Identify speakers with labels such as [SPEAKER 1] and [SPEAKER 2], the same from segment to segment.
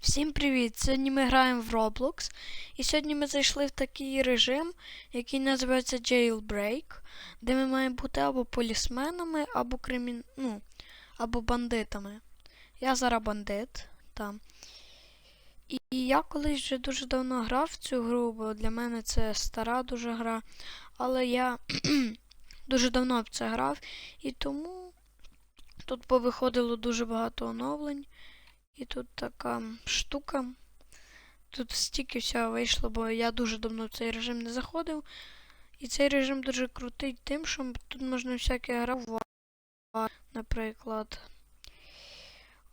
[SPEAKER 1] Всім привіт! Сьогодні ми граємо в Roblox. І сьогодні ми зайшли в такий режим, який називається Jailbreak, де ми маємо бути або полісменами, або кримін... ну, або бандитами. Я зараз бандит. Там. І, і я колись вже дуже давно грав в цю гру, бо для мене це стара дуже гра. Але я дуже давно в це грав, і тому тут повиходило дуже багато оновлень. І тут така штука. Тут стільки всього вийшло, бо я дуже давно в цей режим не заходив. І цей режим дуже крутий тим, що тут можна всяке грати, наприклад.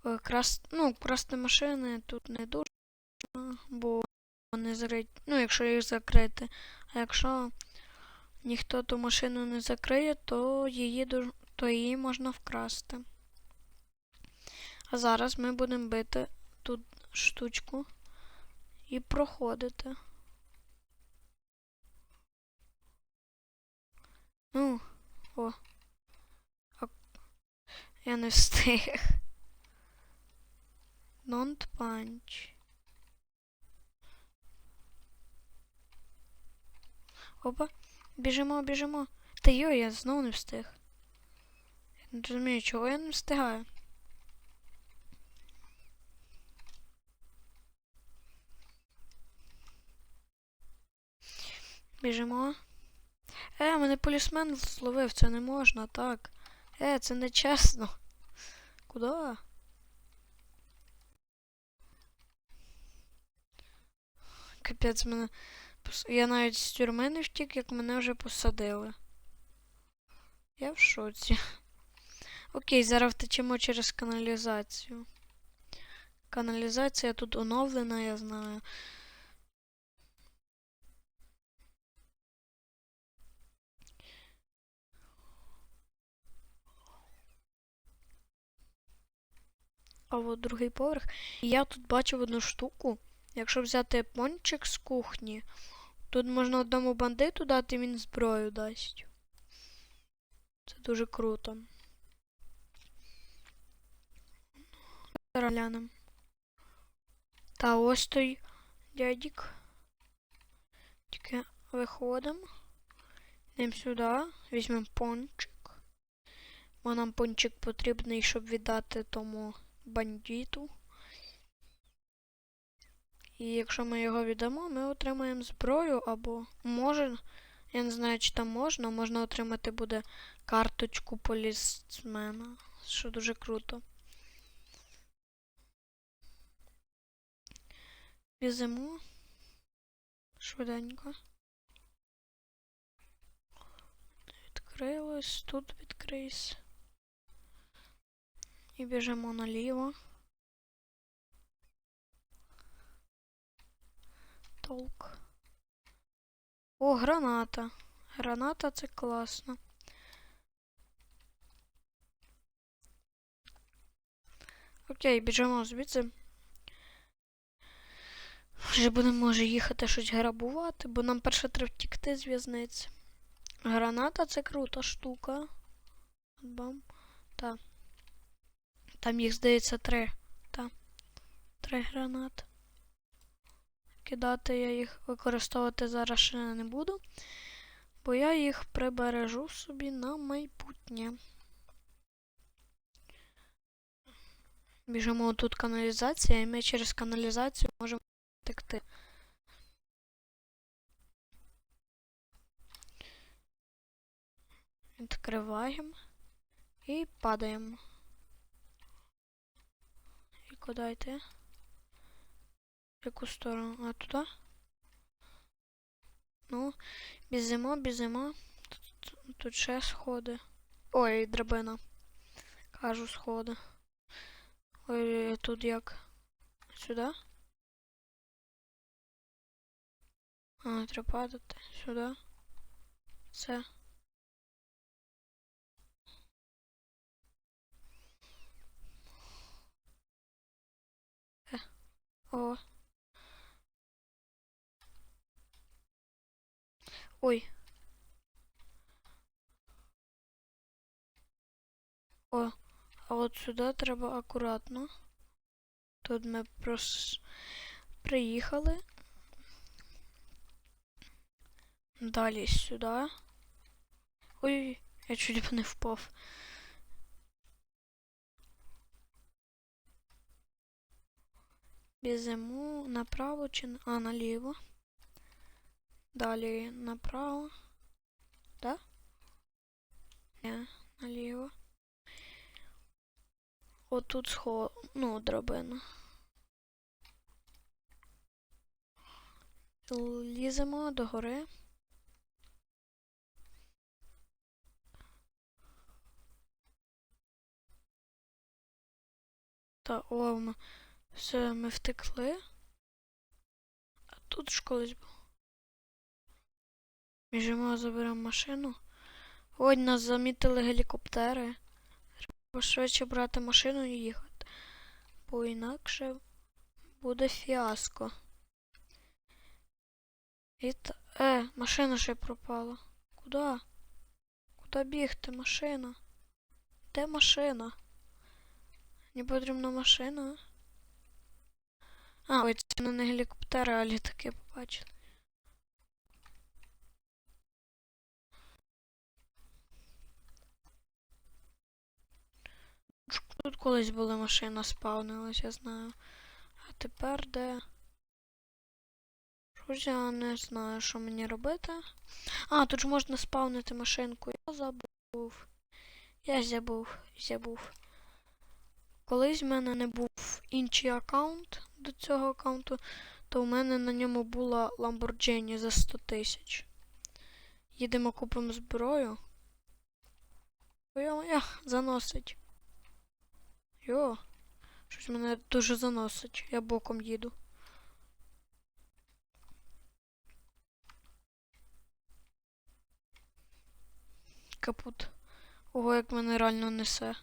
[SPEAKER 1] е, Крас... Ну, красти машини тут не дуже, бо вони закриті. Ну, якщо їх закрити. А якщо ніхто ту машину не закриє, то її, то її можна вкрасти. А зараз ми будемо бити тут штучку і проходити. Ну, о. Я не встиг. Don't punch. Опа, біжимо, біжимо. Та йо, я знову не встиг. Я не розумію, чого я не встигаю. Біжимо. Е, мене полісмен зловив, це не можна, так. Е, це не чесно. Куди? Капець мене. Я навіть з тюрми не втік, як мене вже посадили. Я в шоці. Окей, зараз втечемо через каналізацію. Каналізація тут оновлена, я знаю. А от другий поверх. І я тут бачив одну штуку. Якщо взяти пончик з кухні, тут можна одному бандиту дати, він зброю дасть. Це дуже круто. Глянемо. Та ось той дядік. Тільки виходимо. Йдемо сюди, візьмемо пончик. Бо нам пончик потрібний, щоб віддати тому бандиту. І якщо ми його віддамо, ми отримаємо зброю або може, я не знаю, чи там можна, можна отримати буде карточку полісмена, що дуже круто. Візимо. Швиденько. Відкрилось, тут відкрийся. І біжимо наліво. Толк. О, граната. Граната це класно. Окей, біжимо звідси. Вже будемо, може, їхати щось грабувати, бо нам перше треба втікти з в'язниці. Граната це крута штука. Бам. Та. Там їх, здається, три. Та. Три гранати. Кидати я їх використовувати зараз ще не буду, бо я їх прибережу собі на майбутнє. Біжимо тут каналізація, і ми через каналізацію можемо втекти. Відкриваємо і падаємо. І куди йти? В яку сторону? А туди? Ну, біжимо, біжимо. Тут, тут, ще сходи. Ой, драбина. Кажу сходи. Ой, тут як? Сюди? А, треба падати. Сюди. Це. О. Ой. О, а от сюди треба акуратно. Тут ми прос... приїхали. Далі сюди. Ой, я чуть не впав. Біжимо направо чи. А, наліво. Далі направо. Да? Ні, наліво. Отут схо... ну, драбина. Ліземо до гори. Та о, ми, все, ми втекли. А тут ж колись був. Біжимо, заберемо машину. Ой, нас замітили гелікоптери. Треба швидше брати машину і їхати. Бо інакше буде фіаско. І та... Е, машина ще пропала. Куда? Куда бігти? Машина? Де машина? Мені потрібна машина. А, ой, це не гелікоптери, а літаки побачили. Тут колись була машина спавнилась, я знаю. А тепер де? Щось я не знаю, що мені робити. А, тут ж можна спавнити машинку. Я забув. Я забув, забув. Колись в мене не був інший аккаунт до цього аккаунту, то в мене на ньому була Lamborghini за 100 тисяч. Їдемо купимо зброю. Ой-ой, заносить. Йо, щось мене дуже заносить. Я боком їду. Капут. Ого, як мене реально несе.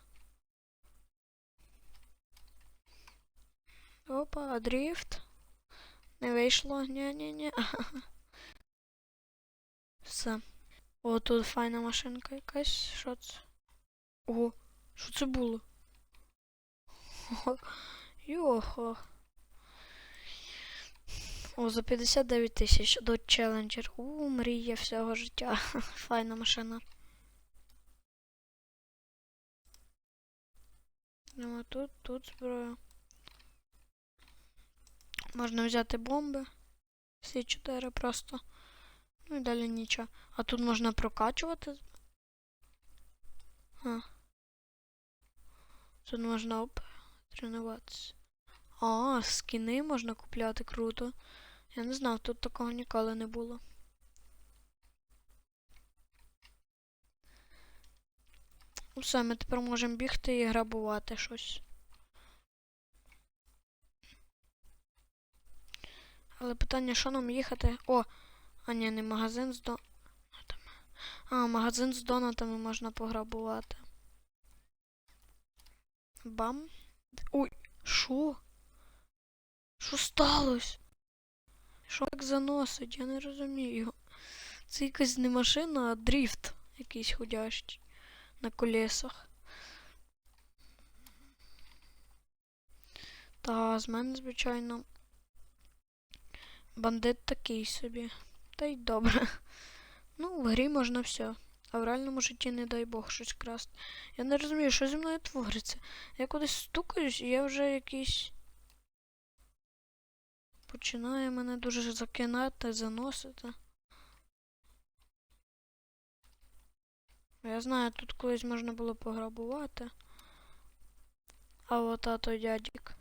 [SPEAKER 1] Опа, дріфт. Не вийшло. Ні-ні-ні. Все. О, тут файна машинка якась. Що це? Ого, що це було? Йохо. О, за 59 тисяч до Challenger. У, мрія всього життя. Файна машина. Ну, а тут, тут зброя. Можна взяти бомби. Всі чотири просто. Ну і далі нічого. А тут можна прокачувати. А. Тут можна оп, тренуватися. А, скіни можна купляти, круто. Я не знав, тут такого ніколи не було. Все, ми тепер можемо бігти і грабувати щось. Але питання, що нам їхати? О! А ні, не магазин з до... А, магазин з донатами можна пограбувати. Бам. Ой, що? Що сталося? Що так заносить? Я не розумію. Це якась не машина, а дріфт якийсь ходящий на колесах. Та з мене, звичайно, бандит такий собі. Та й добре. Ну, в грі можна все. А в реальному житті, не дай Бог, щось красти. Я не розумію, що зі мною твориться. Я кудись стукаюсь, і я вже якийсь. Починає мене дуже закинати, заносити. Я знаю, тут колись можна було пограбувати. А от тато дядік.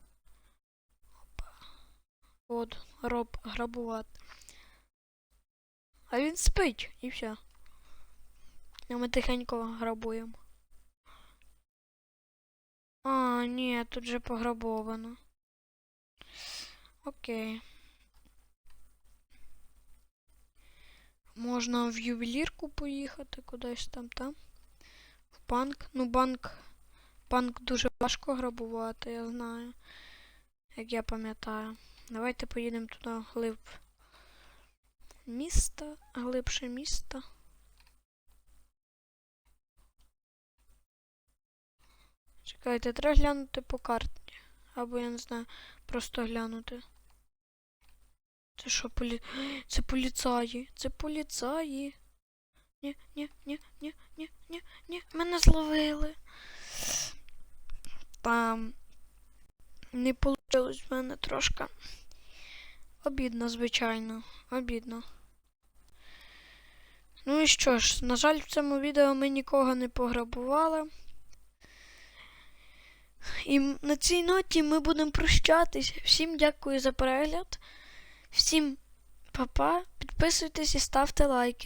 [SPEAKER 1] От, роб грабувати. А він спить і все. А ми тихенько грабуємо. А, ні, тут же пограбовано. Окей. Можна в ювелірку поїхати кудись там, там. В банк. Ну, банк. Банк дуже важко грабувати, я знаю. Як я пам'ятаю. Давайте поїдемо туди глиб міста, глибше міста. Чекайте, треба глянути по карті. Або я не знаю, просто глянути. Це що, полі... Це поліцаї. Це поліцаї. Ні, ні, ні, ні, ні, ні, ні. Мене зловили. Там не вийшло в мене трошки. Обідно, звичайно. Обідно. Ну і що ж, на жаль, в цьому відео ми нікого не пограбували. І на цій ноті ми будемо прощатись. Всім дякую за перегляд. Всім па-па. Підписуйтесь і ставте лайки.